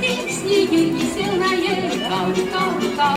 песни веселая кал, кал,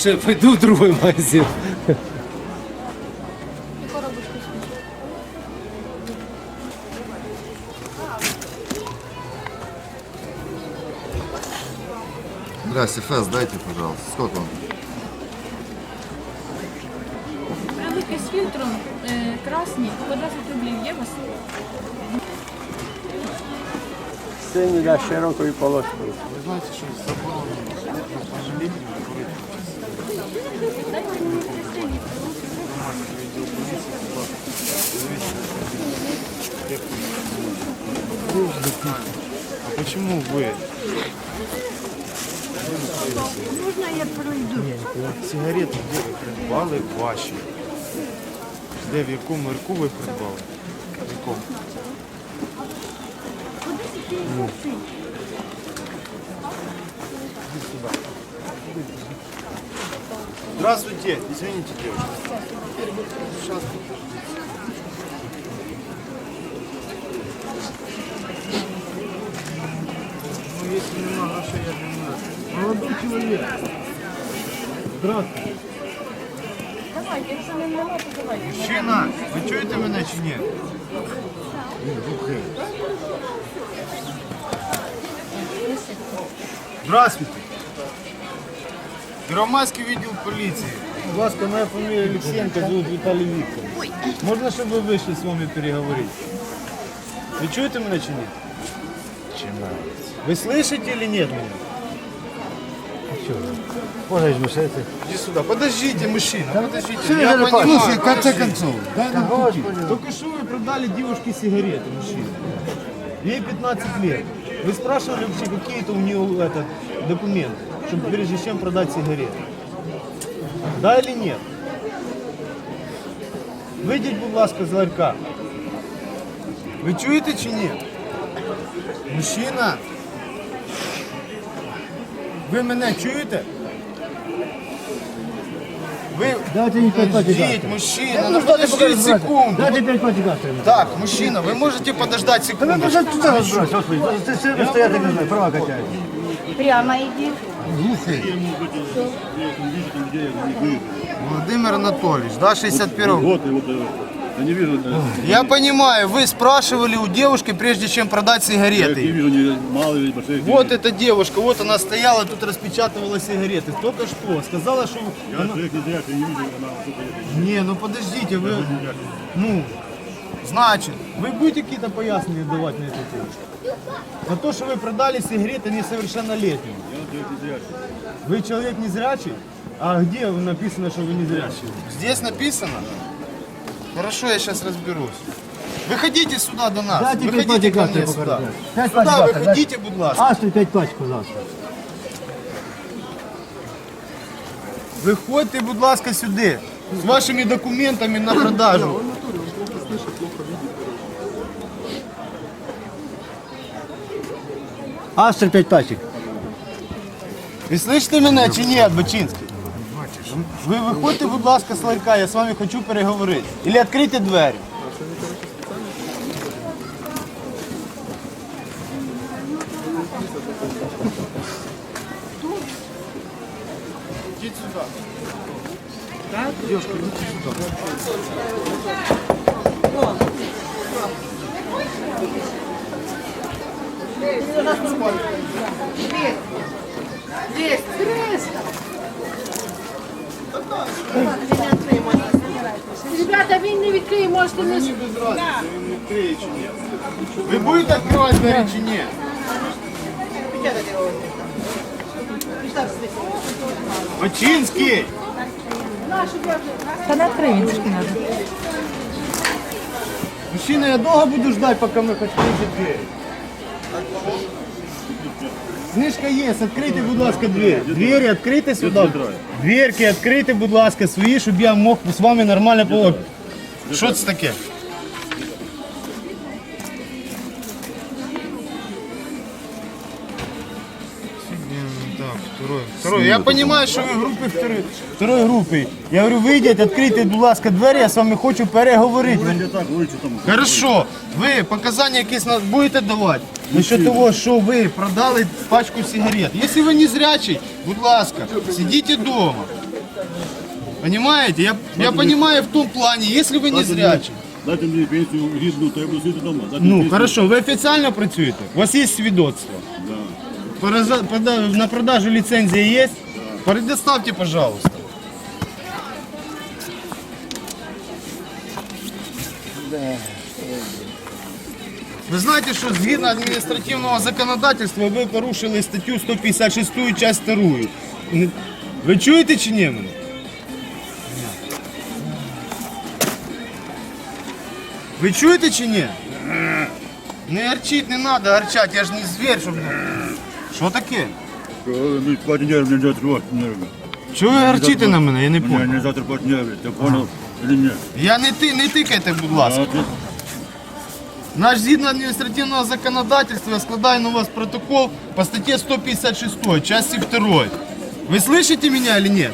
Лучше пойду в другой магазин. Здрасте, фест дайте, пожалуйста. Сколько вам? Прилики з фільтром е, красні, по 20 рублів є у вас? Сині для широкої полоски. Ви знаєте, що заборонено А почему вы? Можна я пройду? Сигарети де ви придбали ваші? Де в якому рку ви придбали? В якому? Здравствуйте, извините, девушка. Сейчас. Ну, если нема грошей, я не знаю. Молодой человек. Здравствуйте. Давайте, якщо не нема, то давайте. Мужчина, ви чуєте мене чи ні? Здравствуйте. Первомайський відділ поліції. Будь ласка, моя фамілія Олексієнко, зовут Віталій Вікторович. Можна, щоб ви вийшли з вами переговорити? Ви чуєте мене чи ні? Вы слышите или нет меня? Можна Иди сюда. Подождите, мужчина, подождите. Что Я вы понимаю. Слушай, в конце концов, дай нам купить. Только что вы продали девушке сигареты, мужчина. Ей 15 лет. Вы спрашивали вообще, какие это у нее этот, документы, чтобы прежде чем продать сигареты? Да или нет? Вийдіть, будь ласка, з ларька. Ви чуєте чи ні? Мужчина. Ви мене чуєте? Ви Дайте мені п'ять Подождіть, патиків. мужчина, ну подожди секунду. Дайте п'ять патиків. Так, мужчина, вы можете подождать Та ви секунду? вже тут розбираєш, господи. Ти сильно стояти не знаю, права качаєш. Прямо йди. Глухий. Владимир Анатольевич, да, 61 Вот его да. Я не вижу, да. Я понимаю, вы спрашивали у девушки, прежде чем продать я не сигареты. вижу ни малых, ни больших. Вот эта девушка, вот она стояла, тут распечатывала сигареты. Только что сказала, что... Я она- человек не зря, я не вижу, она тут это. Не, ну подождите, вы... Ну, значит, вы будете какие-то пояснения давать на эту тему? На то, что вы продали сигареты несовершеннолетним. Я человек не зрячий. Вы человек незрячий? А где написано, что вы незрячий? Здесь написано? Хорошо, я сейчас разберусь. Выходите сюда до нас. Дайте п'ять Выходите ко патиків, мне сюда. покажи. П'ять Сюда патиків, выходите, будь ласка. А, стой, п'ять пачок, будь ласка. Виходьте, будь ласка, сюди. З вашими документами на продажу. Астр п'ять пачок. Ви слышите мене чи ні, Бачинський? Ви виходьте, будь ласка, з ларька, я з вами хочу переговорити. Ілі відкрийте двері. Ідіть сюди. Девушка, идите сюда. Ребята, він не відкриє, можете не... Мені без разниці, він відкриє чи ні. Ви будете відкривати двері чи ні? Бачинський! Та накрий, він трошки надо. Мужчина, я долго буду ждать, пока мы хоть дверь. Книжка є, відкрийте, будь ласка, двері. Двері відкрийте сюди. Дверки відкрийте, будь ласка, свої, щоб я мог з вами нормально поговорити. Що це таке? Второй. Второй. Я понимаю, що ви групи второї, второї групи. Я говорю, вийдіть, відкрийте, будь ласка, двері, я з вами хочу переговорити. Не так, там. Хорошо, ви показання якісь на- будете давати? Насчет того, що ви продали пачку сигарет. Якщо ви не зрячий, будь ласка, сидіть вдома. Понимаете? Я, я понимаю в том плане, если вы не зрячий. Дайте мені пенсію гідну, то я буду сидіти вдома. Дайте мені Ну, пенсію. хорошо, ви офіційно працюєте? У вас є свідоцтво? Да. Пораза- прода- На продажу ліцензії є? Предоставьте, пожалуйста. Ви знаєте, що згідно адміністративного законодавства ви порушили статтю 156 часть 2. Не- Ви чуєте чи ні мене? Ви чуєте чи ні? Не гарчить, не треба гарчати, я ж не звір, щоб... Що таке? Ну, партнер мне идет рот нервы. Чого ви гарчите на мене? Я не У меня понял. не завтра партнеры, ты понял или нет? Я не ти, не тикайте, будь ласка. А ты- Наш згідно адміністративного законодательства я складаю на вас протокол по статье 156, части 2. Вы слышите меня или нет?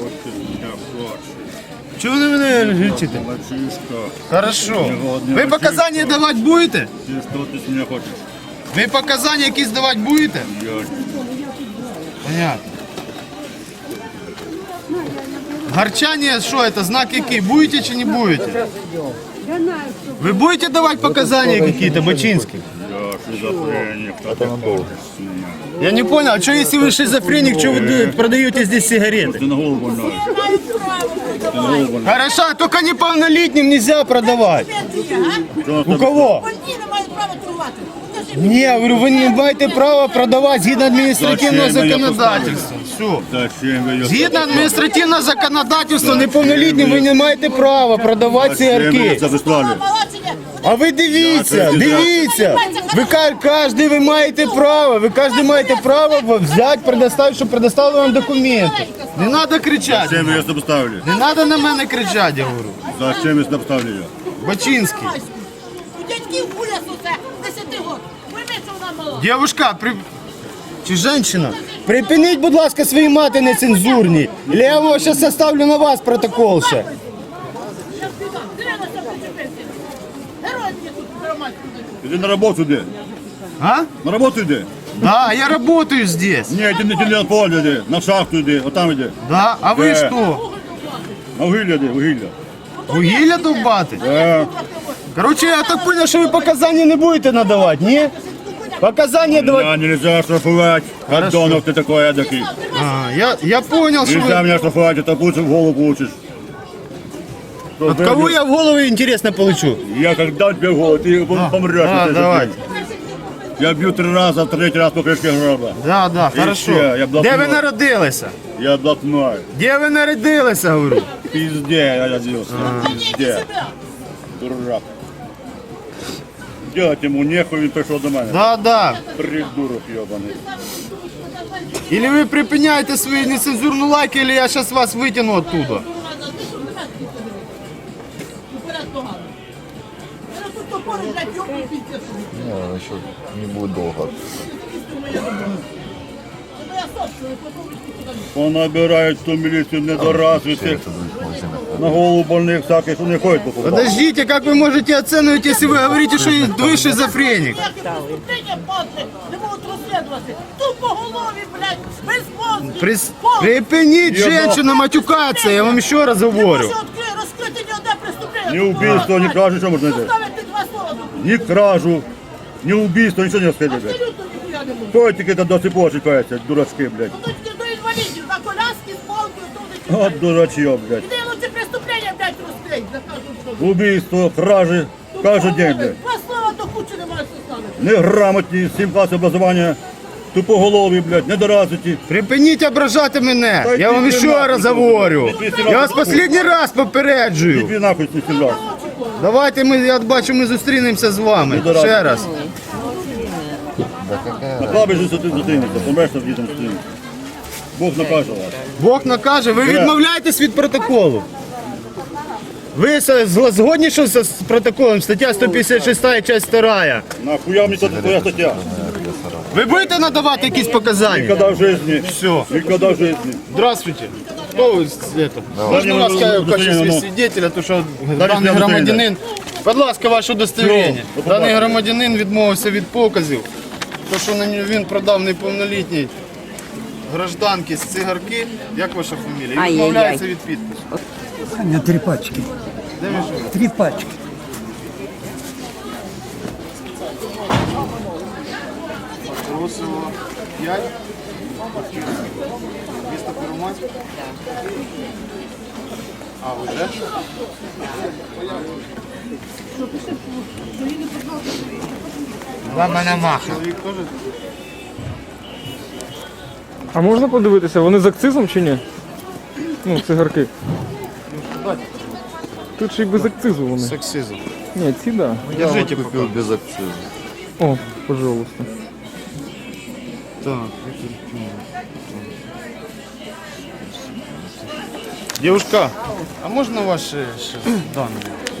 Вот ты меня плачешь. Чего вы на меня кричите? Мальчишка, Хорошо. Негодний Ви показання мальчишка. давати будете? ты что ты с меня хочешь? Ви показання якісь давати будете? Понятно. Гарчание, что это, знак який? Будете чи не будете? Вы будете давать показания какие-то, Бачинский? Я шизофреник? Я не понял, а что если вы шизофреник, что вы продаете здесь сигареты? Ты на голову больной. Хорошо, только неполнолетним нельзя продавать. У кого? Не, я говорю, вы не маєте права продавать згідно адміністративного Зачем я законодательства. Все. Зачем вы ее... Згідно адміністративного законодательства, неповнолітнім ви не маєте права продавати Зачем вы цигарки. это выслали? Молодці, А ви дивіться, дивіться. Ви ка- кожен ви маєте право, ви кожен маєте право взяти, предоставити, щоб предоставили вам документи. Не треба кричати. Зачем вы ее сюда поставили? Не треба на мене кричати, я говорю. Зачем вы сюда поставили ее? Бачинський. Девушка, при... чи женщина, припиніть, будь ласка, свої мати нецензурні. Вас зараз составлю на вас протокол ще. Иди на работу иди. А? На работу иди. Да, я работаю здесь. Нет, иди на телеполе иди. На шахту иди. Вот там иди. Да, а ви Де? що? На вугілля иди, вугілля. Вугілля довбати? Да. Короче, я так понял, що ви показання не будете надавати, ні? Показання давати. Меня нельзя штрафовать. Гадонов ты такой эдакий. А, я, я понял, що Нельзя ви... меня штрафовать, это лучше в голову получишь. Что, От кого я в голову, интересно, получу? Я как дам тебе в голову, ты помрешь. А, Вот это давай. ты. Я бью три раза, третий раз по крышке гроба. Да, да, І хорошо. ще, я блокнот. Де ви народилися? Я блатной. Де ви народилися, говорю? Пизде я родился. Пизде. Дурак. Делать ему нехуй, він прийшов до мене. Да, да. Придурок ебаний. Или ви припиняєте свої нецензурні лайки, или я зараз вас витягну оттуда. Не, еще не будет долго. Понабирають ту міліцію недоразвитих. На голову больних всяких, що не ходять по побах. Подождите, как вы можете оценивать, если вы говорите, что вы шизофреник? Ніякі преступлення, падли, не можуть розслідувати. Тупо голові, блядь, без мозгів. Прис... Пол- Припинить женщина матюкаться, я вам еще раз Не говорю. може відкрити, розкрити ні одне преступлення. Ні вбивство, ні кражу, що можна йти? Поставити два слова до Ні кражу, ні вбивство, нічого не розкрили, блядь. Абсолютно ніхуя Хто тільки до цепочі чіпається, дурачки, блядь. Тут до інвалідів, на коляски з палкою, не От дурачьо, блядь. Іди лучше преступлення, блядь, розкрить, закажуть, що. Убийство, кражи, кожен день, блядь. Два слова до кучі немає що ставити. Неграмотні, сім класів образування, тупоголові, блядь, недоразвиті. Припиніть ображати мене. Я вам ще раз говорю. Я вас последний раз попереджую. Іди нахуй. Давайте ми, я бачу, ми зустрінемося з вами. Ще раз. На кладбищі ти зустрінешся, помреш там дітям зустрінешся. Бог накаже вас. Бог накаже, ви відмовляєтесь від протоколу. Ви с- з- згодні, що з з протоколом? Стаття 156, часть 2. Нахуя мені це твоя стаття? Ви будете надавати якісь показання? Ніколи в житті. Все. Ніколи в житті. Здравствуйте. Кто вы с- это? Можно вас мне в качестве ну. свидетеля, то що даний удостоверение. громадянин. Будь ласка, ваше удостоверення. Все, Даний громадянин відмовився від показів. То, що він продав неповнолітній гражданки з цигарки. Як ваша фамілія? І відмовляється від підпису. Аня, три пачки. Де ви живете? Три пачки. Трусово 5. Місто Первомайськ? А, ви де? Вам маха. А можна подивитися, вони з акцизом чи ні? Ну, цигарки. Тут ще й без акцизу вони. Сексизм. Ні, ці да. Держите Я пока. купил без акциза. О, пожалуйста. Так. Девушка, а можно ваши ще данные?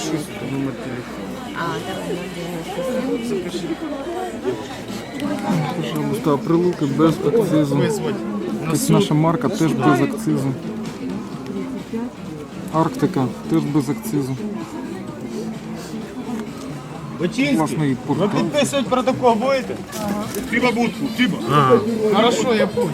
Я запишу сюда номер телефона. Пожалуйста, прилуки без акцизу. Суд. наша марка теж без акцизу. Арктика теж без акцизу. Бачинський, Класний ви портал. підписувати протокол будете? Тиба будку, тиба. Хорошо, я понял.